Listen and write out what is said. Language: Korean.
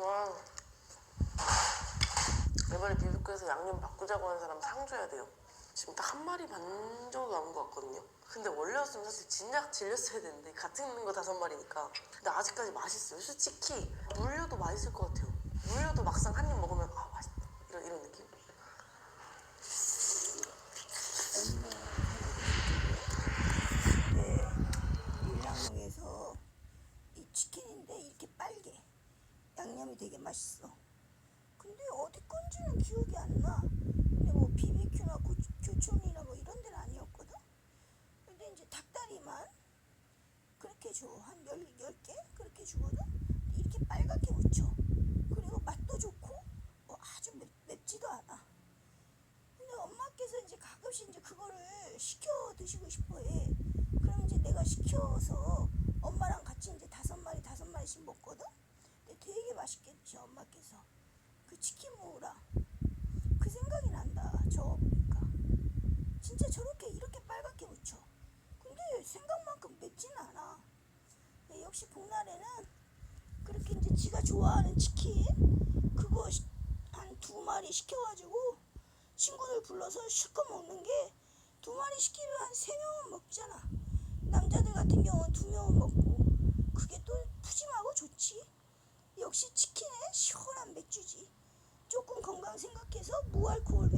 와. 이번에 비비크에서 양념 바꾸자고 하는 사람 상 줘야 돼요. 지금 딱 한 마리 반 정도 남은 것 같거든요. 근데 원래였으면 사실 진작 질렸어야 되는데 같은 거 다섯 마리니까. 근데 아직까지 맛있어요. 솔직히 물려도 맛있을 것 같아요. 물려도 막상 한 입 먹으면 아 맛있다 이런 이런 느낌. 네, 일양동에서 이 치킨인데 이렇게 빨개 양념이 되게 맛있어. 근데 어디 건지는 기억이 안 나. 근데 뭐 고, 교촌이나 뭐 이런 데는 아니었거든. 근데 이제 닭다리만 그렇게 줘. 한 열, 열 개? 그렇게 주거든. 이렇게 빨갛게 묻혀. 그리고 맛도 좋고 뭐 아주 맵, 맵지도 않아. 근데 엄마께서 이제 가끔씩 이제 그거를 시켜 드시고 싶어 해. 그럼 이제 내가 시켜서 엄마랑 같이 이제 다섯 마리 다섯 마리씩 먹거든. 근데 되게 드셔 엄마께서. 그 치킨 먹으라. 그 생각이 난다. 저거 보니까. 진짜 저렇게 이렇게 빨갛게 묻혀. 근데 생각만큼 맵지는 않아. 근데 역시 복날에는 그렇게 이제 지가 좋아하는 치킨 그거 한 두 마리 시켜가지고 친구들 불러서 실컷 먹는 게 두 마리 시키면 한 세 명은 먹잖아. 남자들 같은 경우는 두 명은 먹고 그게 또. 역시 치킨에 시원한 맥주지. 조금 건강 생각해서 무알코올